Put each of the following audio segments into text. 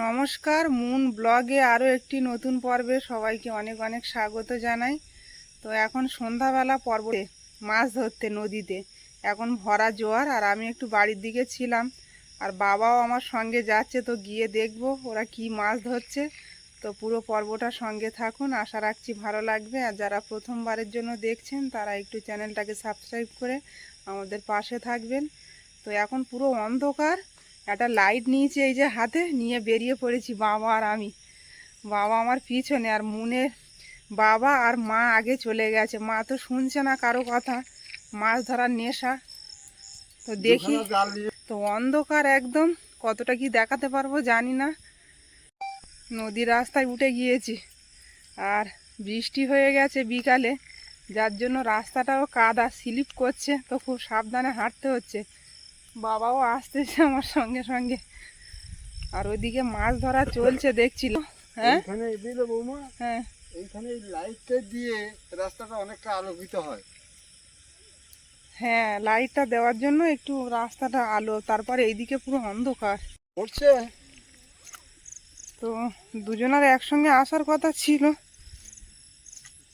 নমস্কার, মুন ব্লগে আরও একটি নতুন পর্বে সবাইকে অনেক অনেক স্বাগত জানাই। তো এখন সন্ধ্যাবেলা পর্বতে মাছ ধরতে নদীতে। এখন ভরা জোয়ার আর আমি একটু বাড়ির দিকে ছিলাম। আর বাবাও আমার সঙ্গে যাচ্ছে, তো গিয়ে দেখব ওরা কি মাছ ধরছে। তো পুরো পর্বটা সঙ্গে থাকুন, আশা রাখছি ভালো লাগবে। আর যারা প্রথমবারের জন্য দেখছেন, তারা একটু চ্যানেলটাকে সাবস্ক্রাইব করে আমাদের পাশে থাকবেন। তো এখন পুরো অন্ধকার একটা লাইট নিয়েছি এই যে হাতে নিয়ে বেরিয়ে পড়েছি বাবা আর আমি। বাবা আমার পিছনে আর মুনের বাবা আর মা আগে চলে গেছে। মা তো শুনছে না কারও কথা মাছ ধরার নেশা। তো দেখি তো অন্ধকার একদম কতটা কি দেখাতে পারব জানি না। নদীর রাস্তায় উঠে গিয়েছি। আর বৃষ্টি হয়ে গেছে বিকালে যার জন্য রাস্তাটাও কাদা স্লিপ করছে তো খুব সাবধানে হাঁটতে হচ্ছে। বাবাও আসতেছে আমার সঙ্গে সঙ্গে। আর ওইদিকে মাছ ধরা চলছে দেখছিল। হ্যাঁ? বৌমা? হ্যাঁ। এইখানে লাইটটা দিয়ে রাস্তাটা অনেকটা আলোকিত হয়। হ্যাঁ লাইটটা দেওয়ার জন্য একটু রাস্তাটা আলো তারপরে এইদিকে পুরো অন্ধকার। পড়ছে? তো দুজনের একসঙ্গে আসার কথা ছিল।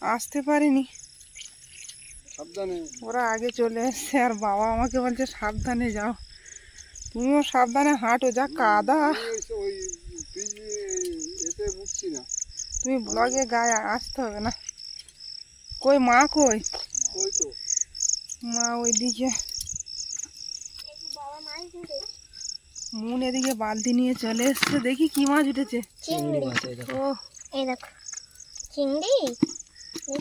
আসতে পারিনি। ওরা আগে চলে এসছে আর বাবা আমাকে বলছে সাবধানে যাও। তুমিও সাবধানে হাঁটো যা কাদা। তুমি ব্লগে গায়ে আসতে হবে না। কই মা কই? মা ওইদিকে। মুন এদিকে বালতি নিয়ে চলে এসছে। দেখি কি মাছ উঠেছে। ও। এই দেখো। চিংড়ি?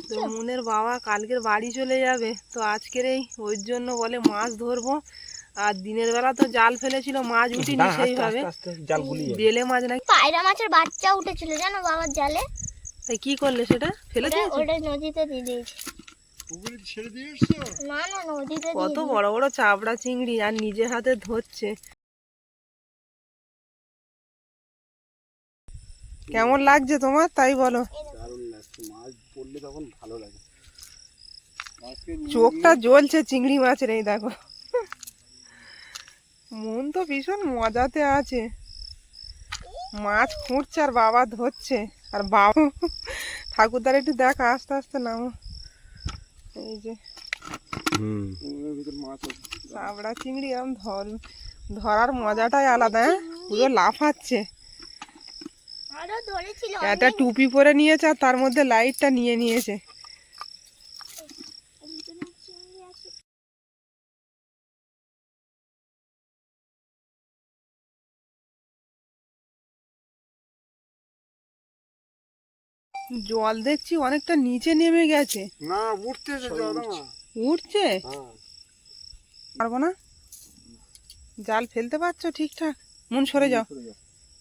তো মুনের বাবা কালকের বাড়ি চলে যাবে তো আজকের এই ওই জন্য বলে মাছ ধরবো। আর দিনের বেলা তো জাল ফেলেছিল মাছ উঠিনি সেইভাবে। বেলে মাছ নাকি? পায়রা মাছের বাচ্চা উঠেছিল জানো বাবার জালে? তাই কি করলে সেটা? ফেলে ওটা দিয়েছে? ওটা নদীতে দিয়ে দিয়েছে। কত বড় বড় চাবড়া চিংড়ি আর নিজে হাতে ধরছে। কেমন লাগছে তোমার? তাই বলো। দারুণ লাগছে মাছ পড়লে তখন ভালো লাগে। চোখটা জ্বলছে চিংড়ি মাছের এই দেখো। মন তো ভীষণ মজাতে আছে। মাছ খুঁড়ছে আর বাবা ধরছে। আর বাবা ঠাকুরদার একটু দেখা আস্তে আস্তে নামো। এই যে চাবড়া চিংড়ি এরকম ধর ধরার মজাটাই আলাদা হ্যাঁ? পুরো লাফাচ্ছে। একটা টুপি পরে নিয়েছে আর তার মধ্যে লাইটটা নিয়ে নিয়েছে। জল দেখছি অনেকটা নিচে নেমে গেছে। না উঠতেছে তো উঠছে। হ্যাঁ। পারব না? জাল ফেলতে পারছ ঠিকঠাক? মন সরে যাও।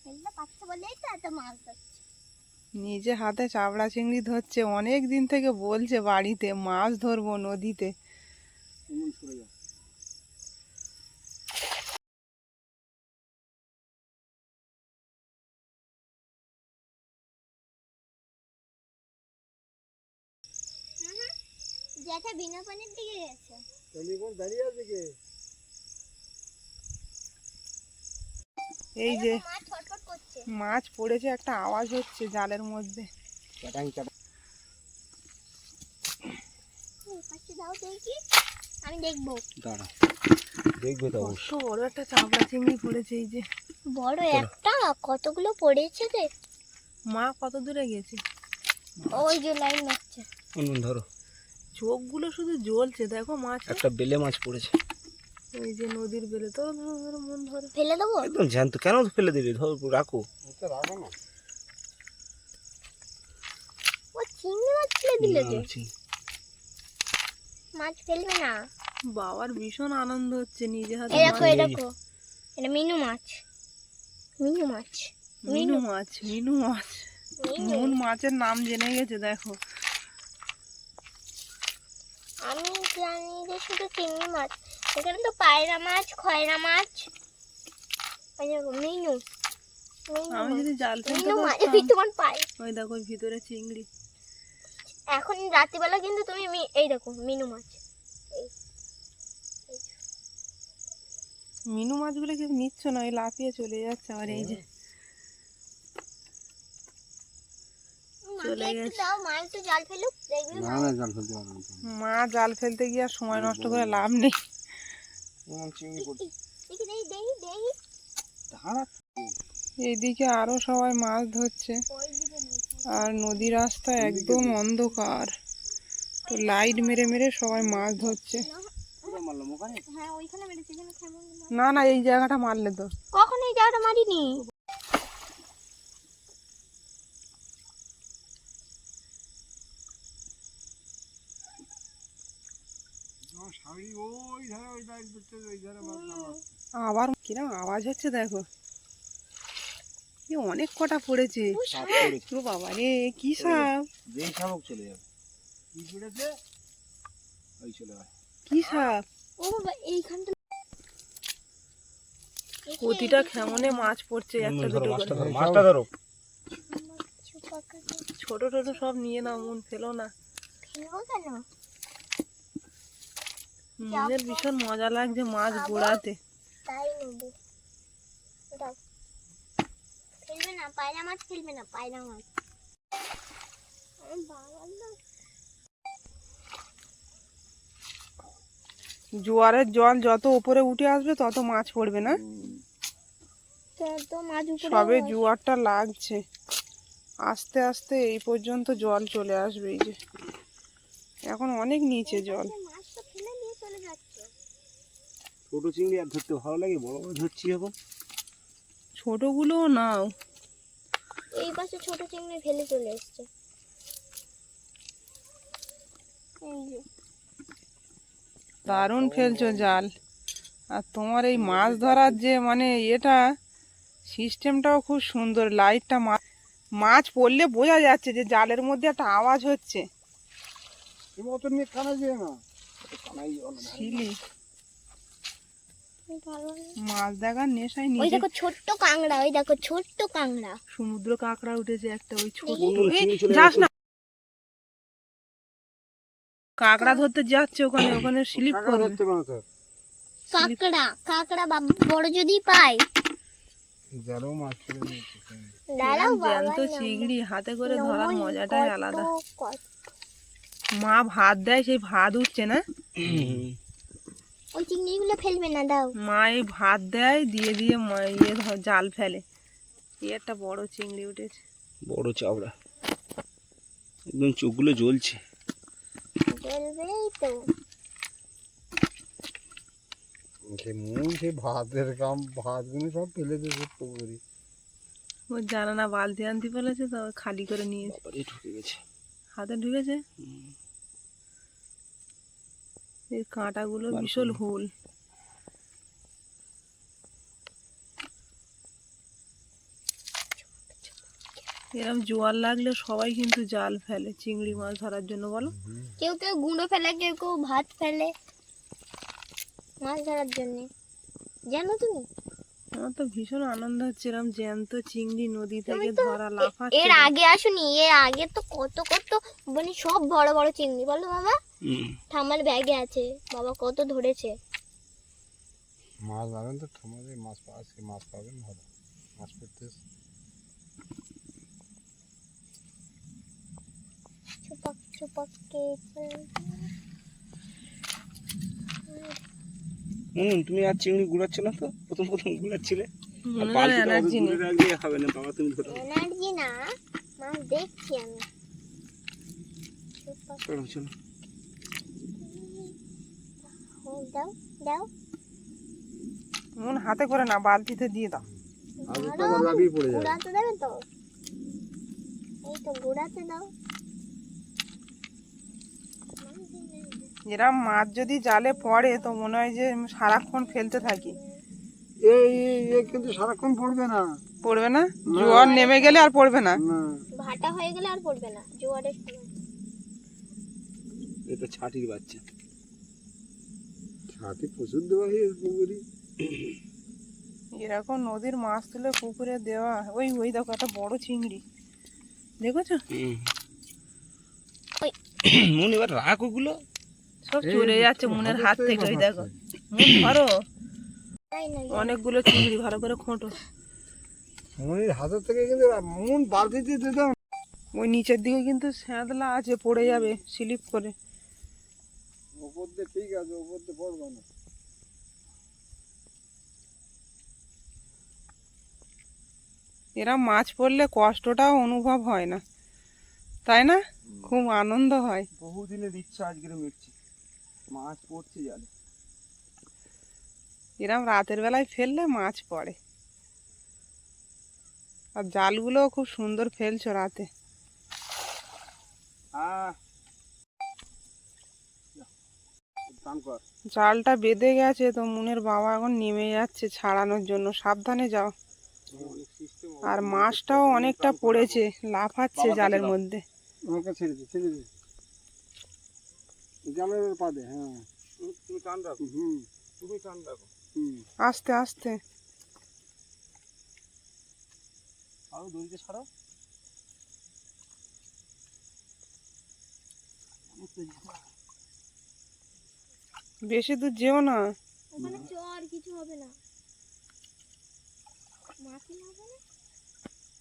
সরে যাও। বলেই তো এত মাছ ধরছে। নিজে হাতে চাবড়া চিংড়ি ধরছে অনেক দিন থেকে বলছে বাড়িতে মাছ ধরবো নদীতে। জ্যাঠা বিনা পানির দিকে গেছে। এখন দাঁড়িয়ে আছে কে? এই যে মাছ ছটফট করছে। মাছ পড়েছে একটা আওয়াজ হচ্ছে জালের মধ্যে। চাটাং চাটাং এই পাশে দাও দেখি আমি দেখব। দাঁড়া দেখবে তো কত বড় একটা চাবড়া চিংড়ি পড়েছে এই যে। বড় একটা? কতগুলো পড়েছে রে? মা কত দূরে গেছে? ওই যে লাইন মারছে ধরো। চোখগুলো শুধু জ্বলছে দেখো মাছ। একটা বেলে মাছ পড়েছে। এই যে নদীর বেলে তো ধরো ধরো মন ধরো ফেলে দেবো? একদম জ্যান্ত কেন ফেলে দিবি? ধর রাখো। রাখো না। ও চিংড়ি মাছ ফেলে দিলে যে। মাছ ফেলবে না। বাবার ভীষণ আনন্দ হচ্ছে নিজে হাতে দেখো দেখো। এটা মিনু মাছ। মিনু মাছ। মিনু মাছ মিনু মাছ। মিনু মাছের নাম জেনে গেছে দেখো। আমি জানি যে শুধু চিংড়ি মাছ। এখানে তো পায়রা মাছ খয়রা মাছ। মিনু। আমি মাছ। যদি জাল ফেলতে পারতাম। তোমার পায়ে। ওই দেখো ভিতরে চিংড়ি। এখন রাত্রিবেলা কিন্তু তুমি এই দেখো মিনু মাছ। মিনু মাছগুলো কেউ নিচ্ছ না ওই লাফিয়ে চলে যাচ্ছে আবার এই যে। মা জাল ফেলুক দেখবি না না জাল ফেলতে গিয়ে আর সময় নষ্ট করে লাভ নেই। চিংড়ি পড়ছে এইদিকে আরও সবাই মাছ ধরছে। আর নদী রাস্তা একদম অন্ধকার। তো লাইট মেরে মেরে সবাই মাছ ধরছে। পুরো মারলাম ওখানে? হ্যাঁ না না এই জায়গাটা মারলে তো কখন এই জায়গাটা মারিনি আমার শাড়ি ওই ধারে ওই ধারে করতে ওই ধারে মারলাম আবার কিরম আওয়াজ হচ্ছে দেখো। অনেক কটা পড়েছে। ও বাবা রে কি সাপ? যেই শামুক চলে যাবে। কি পড়েছে? ওই চলে কি সাপ? ও বাবা এইখানটা প্রতিটা খেমনে মাছ পড়ছে একটা দুটো মাছটা ধরো ছোট ছোট সব নিয়ে নাও মন ফেলো না। ফেলব কেন? মনের ভীষণ মজা লাগছে মাছ গোড়াতে। তাই নেব। ফেলবে না পায়রা মাছ ফেলবে না পায়রা মাছ। আমার বাবার না জোয়ারের জল যত উপরে উঠে আসবে তত মাছ পড়বে না? মাছ সবে জোয়ারটা লাগছে। আস্তে আস্তে এই পর্যন্ত জল চলে আসবে এই যে। এখন অনেক নিচে জল মাছটা ফেলে নিয়ে চলে যাচ্ছে ছোট চিংড়ি আর ধরতে ভালো লাগে বড় বড় ধরছি এখন ছোটগুলোও নাও। এই পাশে ছোট চিংড়ি ফেলে চলে এসছে। এই দারুণ ফেলছো জাল। আর তোমার এই মাছ ধরার যে মানে এটা সিস্টেমটাও খুব সুন্দর লাইটটা মাছ পড়লে বোঝা যাচ্ছে যে জালের মধ্যে একটা আওয়াজ হচ্ছে। কানা না কানাই জল শিলি এই ভালো না। মাছ দেখার নেশায় ওই দেখো ছোট্ট কাংড়া ওই দেখো ছোট্ট কাংড়া সমুদ্র কাঁকড়া উঠেছে একটা ওই ছোট। যাস না। কাঁকড়া। ধরতে যাচ্ছে ওখানে ওখানে স্লিপ কাঁকড়া করবে কাঁকড়া কাঁকড়া বাবা বড় যদি পাই যারও মাছ নিয়েছে চিংড়ি হাতে করে ধরার মজাটাই আলাদা। মা ভাত দেয় সেই ভাত উঠছে না? ওই চিংড়িগুলো ফেলবে না দাও। মা এই ভাত দেয় দিয়ে দিয়ে মা ইয়ে জাল ফেলে। এই একটা বড় চিংড়ি উঠেছে। বড় চাবড়া একদম চোখগুলো জ্বলছে। জ্বলবেই তো। সে মন সে ভাতের কাম ভাতগুলো সব ফেলে দিয়েছে পুকুরি। ও জানা না বালতি আনতে বলেছে তো খালি করে নিয়ে ঢুকে গেছে। হাতে ঢুকেছে? এই কাঁটাগুলো বিশাল। হুল। এরকম জোয়ার লাগলে সবাই কিন্তু জাল ফেলে চিংড়ি মাছ ধরার জন্য বলো? কেউ কেউ গুঁড়ো ফেলে কেউ কেউ ভাত ফেলে মাছ ধরার জন্য। জানো তুমি? আমার তো ভীষণ আনন্দ হচ্ছে এরকম জ্যান্ত চিংড়ি নদী থেকে ধরা লাফাচ্ছে। এর আগে আসুনি এর আগে তো কত কত মানে সব বড় বড় চিংড়ি বলো বাবা। ঠাম্মার ব্যাগে আছে। বাবা কত ধরেছে। মাছ পাবেন তো আমাদের মাছ আজকে মাছ পাবেন ভালো। মাছ পড়তে ছুপাক ছুপাক কে হুম তুমি আর চিংড়ি গুড়াচ্ছ না তো? প্রথম প্রথম গুড়াচ্ছিলে। এনার্জি নেই। রাখলে হবে না বাবা তুমি ধরো। এনার্জি না মাছ দেখছি আমি। চলো চলো। দাও দাও। মন হাতে করে না বালতিতে দিয়ে দাও। আগে তো আবার লাফিয়ে পড়ে যাবে গুড়াতে দেবে তো? এই তো গুড়াতে দাও। এরম মাছ যদি জালে পড়ে তো মনে হয় যে সারাক্ষণ ফেলতে থাকি। এই এই এই কিন্তু সারাক্ষণ পড়বে না। পড়বে না। জোয়ার নেমে গেলে আর পড়বে না? না। ভাটা হয়ে গেলে আর পড়বে না জোয়ারের সময়। এটা ছাটির বাচ্চা। প্রচুর দেওয়া হয়েছে পুকুরি এরকম নদীর মাছ তুলে পুকুরে দেওয়া ওই ওই দেখো একটা বড় চিংড়ি। দেখেছ? ওই। মন এবার রাখ ওগুলো। সব চলে যাচ্ছে মনের হাত থেকে ওই দেখো। মন ধরো। অনেকগুলো চিংড়ি ভালো করে খোঁটো। মনের হাতের থেকে কিন্তু মন বালতিতে দিতে ওই নিচের দিকে কিন্তু স্যাঁতলা আছে পড়ে যাবে স্লিপ করে। দিয়ে ঠিক আছে ওপর দিয়ে পড়বে না। এরা মাছ পড়লে কষ্টটাও অনুভব হয় না। তাই না? খুব আনন্দ হয়। বহুদিনের ইচ্ছা আজকের মিটছে। মাছ পড়ছে জালে এরম রাতের বেলায় ফেললে মাছ পড়ে। আর জালগুলোও খুব সুন্দর ফেলছো রাতে। হ্যাঁ টান কর জালটা বেঁধে গেছে তো মুনের বাবা এখন নেমে যাচ্ছে ছাড়ানোর জন্য। সাবধানে যাও। আর মাছটাও অনেকটা পড়েছে লাফাচ্ছে জালের মধ্যে। জালের হ্যাঁ। তুমি টান রাখো। হুম। তুমি টান রাখো। হুম। আস্তে আস্তে। আরও দড়িতে ছাড়াও। বেশি দূর যেও না। ওখানে চর কিছু হবে না। মাছি হবে না?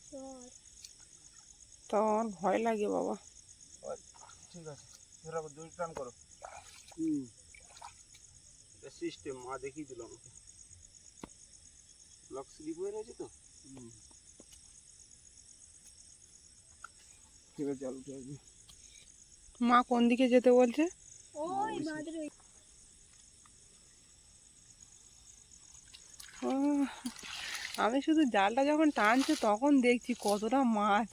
চর তো আমার ভয় লাগে বাবা। ঠিক আছে। ধরে দড়ি টান করো। হুম। এটা সিস্টেম মা দেখিয়ে দিল আমাকে। লক স্লিপ হয়ে রয়েছে তো? হুম। ঠিক আছে চালু করে দে। মা কোন দিকে যেতে বলছে? ওই বাঁধের ওই আহ, আমি শুধু জালটা যখন টানছে তখন দেখছি কতটা মাছ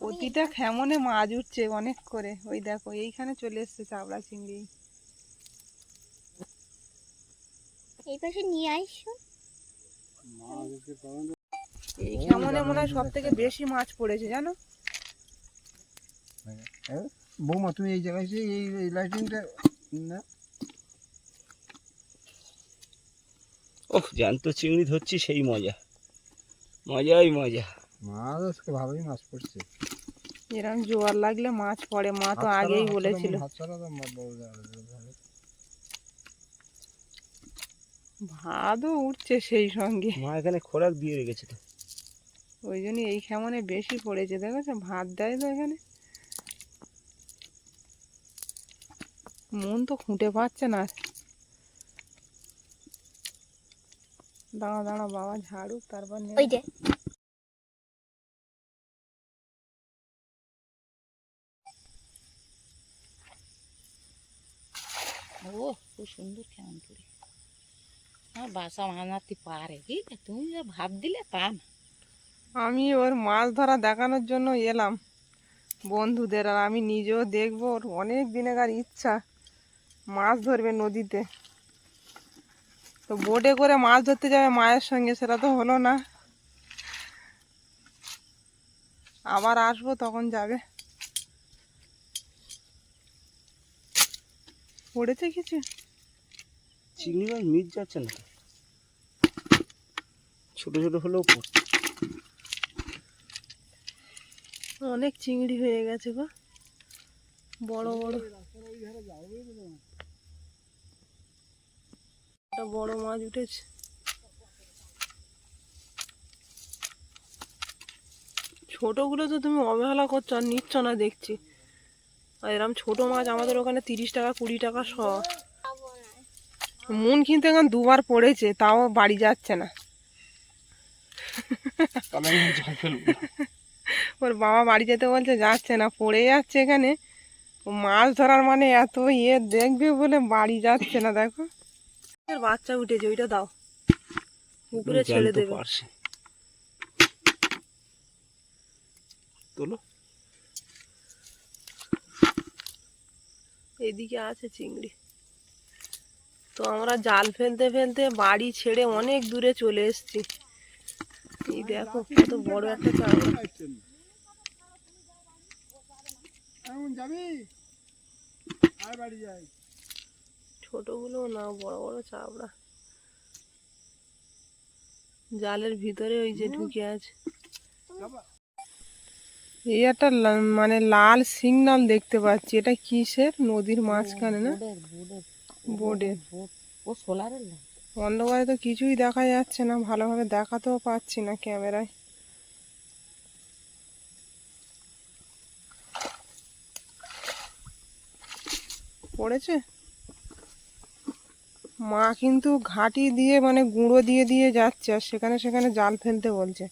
প্রতিটা খেমনে মাছ উঠছে অনেক করে ওই দেখো এইখানে চলে এসছে চাবড়া চিংড়ি এই পাশে নিয়ে আইসো। এই খেমনে মনে হয় সব থেকে বেশি মাছ পড়েছে জানো হ্যাঁ? বৌমা তুমি এই জায়গায় এই এই লাইটিংটা না ওহ জ্যান্ত চিংড়ি ধরছি সেই মজা। মজাই মজা। মাছ আজকে ভালোই মাছ পড়ছে। এরকম জোয়ার লাগলে মাছ পড়ে মা তো আগেই বলেছিল। ভাতও উঠছে সেই সঙ্গে। মা এখানে খোরাক দিয়ে রেখেছে তো। ওই জন্য এই খেমনে বেশি পড়েছে দেখেছ? ভাত দেয় তো এখানে। মন তো খুঁটে পাচ্ছে না আর। দাঁড়া দাঁড়া বাবা ঝাড়ুক তারপর ওই যে। ও খুব সুন্দর কেমন করে আমার বাসা বানাতে পারে কি তুমি যা ভাব দিলে তা না। আমি ওর মাছ ধরা দেখানোর জন্য এলাম বন্ধুদের আর আমি নিজেও দেখব ওর অনেক দিনেকার ইচ্ছা। মাছ ধরবে নদীতে। তো বোটে করে মাছ ধরতে যাবে মায়ের সঙ্গে সেটা তো হলো না। আবার আসব তখন যাবে। পড়েছে কিছু? চিংড়ি মাছ মিট যাচ্ছে না। ছোট ছোট হলেও পড়ছে অনেক চিংড়ি হয়ে গেছে গো। বড় বড়। একটা বড় মাছ উঠেছে। ছোটগুলো তো তুমি অবহেলা করছ আর নিচ্ছ না দেখছি। আর এরকম ছোট মাছ আমাদের ওখানে তিরিশ টাকা কুড়ি টাকা শ। মন কিন্তু এখন দুবার পড়েছে তাও বাড়ি যাচ্ছে না। ওর বাবা বাড়ি যেতে বলছে যাচ্ছে না পড়ে যাচ্ছে এখানে। মাছ ধরার মানে এত ইয়ে দেখবে বলে বাড়ি যাচ্ছে না দেখো। বাচ্চা উঠেছে ওইটা দাও। পুকুরে ছেড়ে দেবে। তোলো। এদিকে আছে চিংড়ি। তো আমরা জাল ফেলতে ফেলতে বাড়ি ছেড়ে অনেক দূরে চলে এসেছি। এই দেখো কত বড় একটা চাঙড়া যাবি? আর বাড়ি যাই। ছোটগুলো না বড় বড় চাবড়া। জালের ভিতরে ওই যে ঢুকে আছে। এই একটা মানে লাল সিগনাল দেখতে পাচ্ছি। এটা কিসের? নদীর মাঝখানে না? বোর্ডের ও সোলারের অন্ধকারে তো কিছুই দেখা যাচ্ছে না ভালোভাবে দেখাতেও পাচ্ছি না ক্যামেরায়। পড়েছে? মা কিন্তু ঘাটি দিয়ে মানে গুঁড়ো দিয়ে দিয়ে যাচ্ছে আর সেখানে সেখানে জাল ফেলতে বলছে।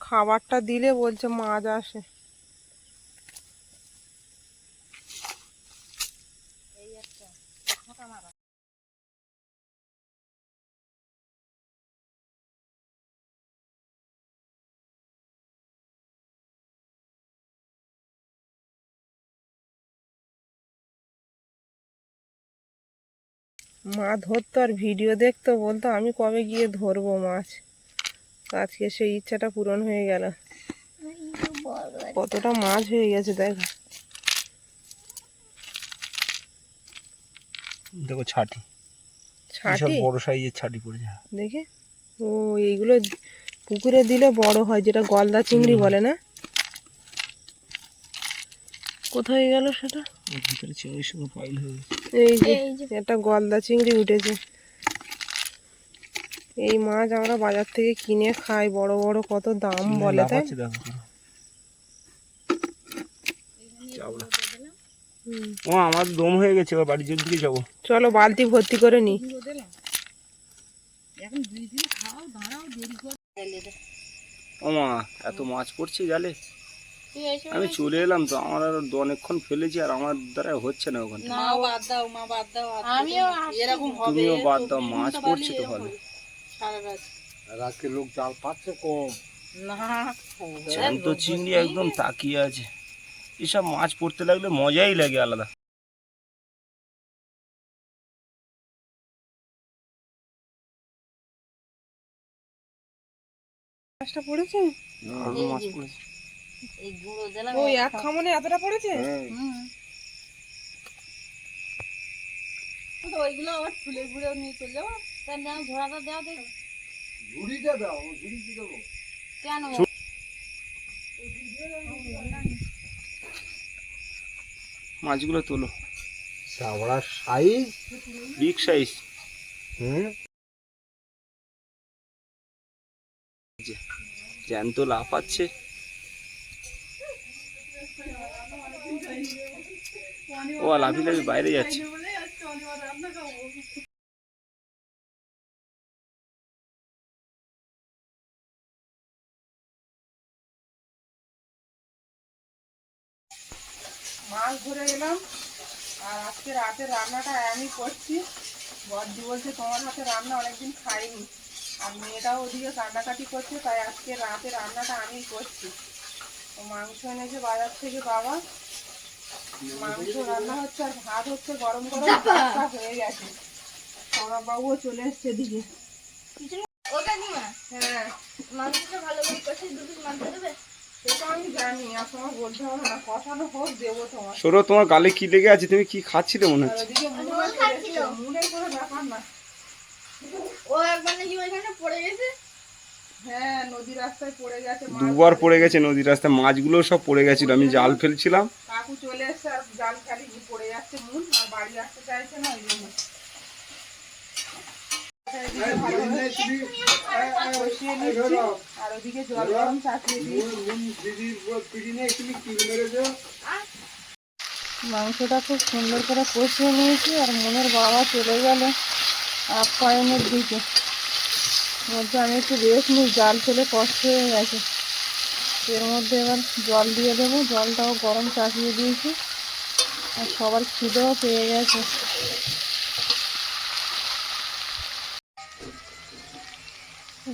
খাবারটা দিলে বলছে মাছ আসে। মা ধরতো আর ভিডিও দেখতো বলতো আমি কবে গিয়ে ধরবো মাছ? আজকে সেই ইচ্ছাটা পূরণ হয়ে গেল। কতটা মাছ হয়ে গেছে দেখো। দেখো ছাটি। ছাটি? বড় সাইজের ছাটি পড়েছে। দেখে? ও এইগুলো পুকুরে দিলে বড় হয় যেটা গলদা চিংড়ি বলে না? কোথায় গেল সেটা? ভিতরে পাইল হয়ে এই যে একটা গলদা চিংড়ি উঠেছে। এই মাছ আমরা বাজার থেকে কিনে খাই বড় বড় কত দাম বলে তাই। ও আমার দম হয়ে গেছে এবার বাড়ির দিকে যাব। চলো বালতি ভর্তি করে নি। এখন দুই দিন খাও দাঁড়াও দেরি করে ও মা এত মাছ পড়ছে জালে? আমি চলে এলাম তো আমার আর অনেকক্ষণ ফেলেছি আর আমার দ্বারা হচ্ছে না ওখানে। মা বাদ দাও মা বাদ দাও আমিও এরকম হবে তুমিও বাদ দাও মাছ পড়ছে তো ভালো। রাত। লোক জাল পাচ্ছে কম। না জ্যান্ত চিংড়ি একদম তাকিয়ে আছে। এসব মাছ পড়তে লাগলে মজাই লাগে আলাদা। মাছটা পড়েছে? ভালো মাছ পড়েছে। এই গুঁড়ো দিলাম ও এক খামনে এতটা পড়েছে? তো ওইগুলো আবার ফুলে ফুলে নিয়ে চলে যাব। তার নাম ঝোড়াটা দেওয়া দেখো ঝুড়িটা দাও ঝুড়িতে দেবো। কেন? মাছগুলো তোলো। চাবড়ার সাইজ? Big size. হুম। জ্যান্ত লাফাচ্ছে ও লাফি লাফি বাইরে যাচ্ছে। মাছ ধরে এলাম, আর আজকে রাতের রান্নাটা আমি করছি। বড়দি বলছে, তোমার হাতে রান্না অনেকদিন খাইনি। আর মেয়েটাও ওদিকে কান্নাকাটি করছে, তাই আজকে রাতে রান্নাটা আমি করছি। মাংস এনেছে বাজার থেকে বাবা। মাংস রান্না হচ্ছে আর ভাত হচ্ছে গরম গরম ভাতটা হয়ে গেছে। সৌরভবাবুও চলে এসছে এদিকে। ও কাকিমা হ্যাঁ। মাংসটা ভালো করে কষে দু মাংস দেবে? জানি আর তোমার বলতে হবে না কষানো হোক দেবো তোমার সৌরভ তোমার গালে কি লেগে আছে? তুমি কি খাচ্ছিলে মনে হচ্ছে? ও একবার নাকি পড়ে গেছে? হ্যাঁ নদী রাস্তায় পড়ে গেছে দুবার পড়ে গেছে নদীর রাস্তায় মাছগুলো সব পড়ে গেছিল আমি জাল ফেলছিলাম। কাকু চলে এসছে আর জাল খালি পড়ে যাচ্ছে আর বাড়ি আসতে চাইছে না ওই জন্য। আর ওদিকে জল গরম চাপিয়ে মাংসটা খুব সুন্দর করে কষিয়ে নিয়েছি আর মনের বাবা চলে গেল আপ্যায়নের দিকে। বলছে আমি একটু রেস্ট নিই, জাল ফেলে কষ্ট হয়ে গেছে। এর মধ্যে এবার জল দিয়ে দেবো, জলটাও গরম চাপিয়ে দিয়েছি। আর সবার খিদেও পেয়ে গেছে।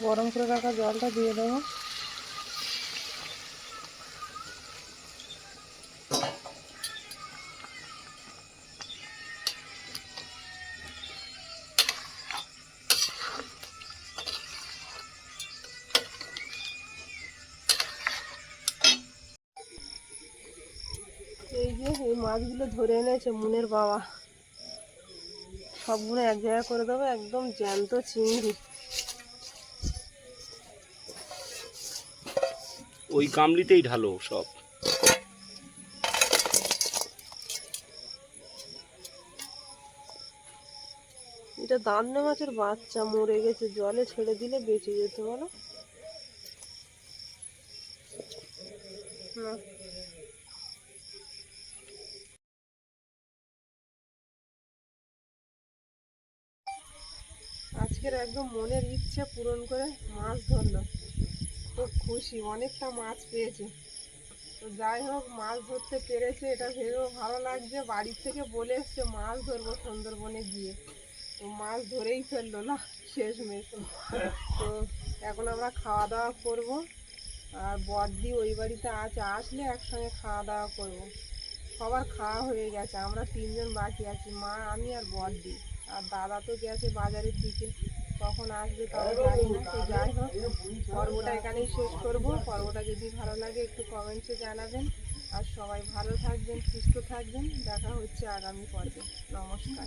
গরম করে রাখা জলটা দিয়ে দেবো। এনেছে মুনের বাবা। সবগুলো এক জায়গায় করে দেবো একদম জ্যান্ত চিংড়ি। ওই গামলিতেই ঢালো সব। এটা দান্নে মাছের বাচ্চা মরে গেছে। জলে ছেড়ে দিলে বেঁচে যেত বলো? না। আজকের একদম মনের ইচ্ছে পূরণ করে মাছ ধরলো। খুব খুশি, অনেকটা মাছ পেয়েছে। তো যাই হোক, মাছ ধরতে পেরেছে, এটা ভেবেও ভালো লাগছে। বাড়ির থেকে বলে এসছে, মাছ ধরবো সুন্দরবনে গিয়ে। তো মাছ ধরেই ফেলল, না শেষ মেশে তো এখন আমরা খাওয়া দাওয়া করব। আর বড়দি ওই বাড়িতে আছে আসলে একসঙ্গে খাওয়া দাওয়া করব। সবার খাওয়া হয়ে গেছে, আমরা তিনজন বাকি আছি, মা, আমি আর বড়দি। আর দাদা তো গেছে বাজারের দিকে। কখন আসবে তাও জানি না, তো যাই হোক, পর্বটা এখানেই শেষ করব। পর্বটা যদি ভালো লাগে, একটু কমেন্টসে জানাবেন। আর সবাই ভালো থাকবেন, সুস্থ থাকবেন। দেখা হচ্ছে আগামী পর্বে। নমস্কার।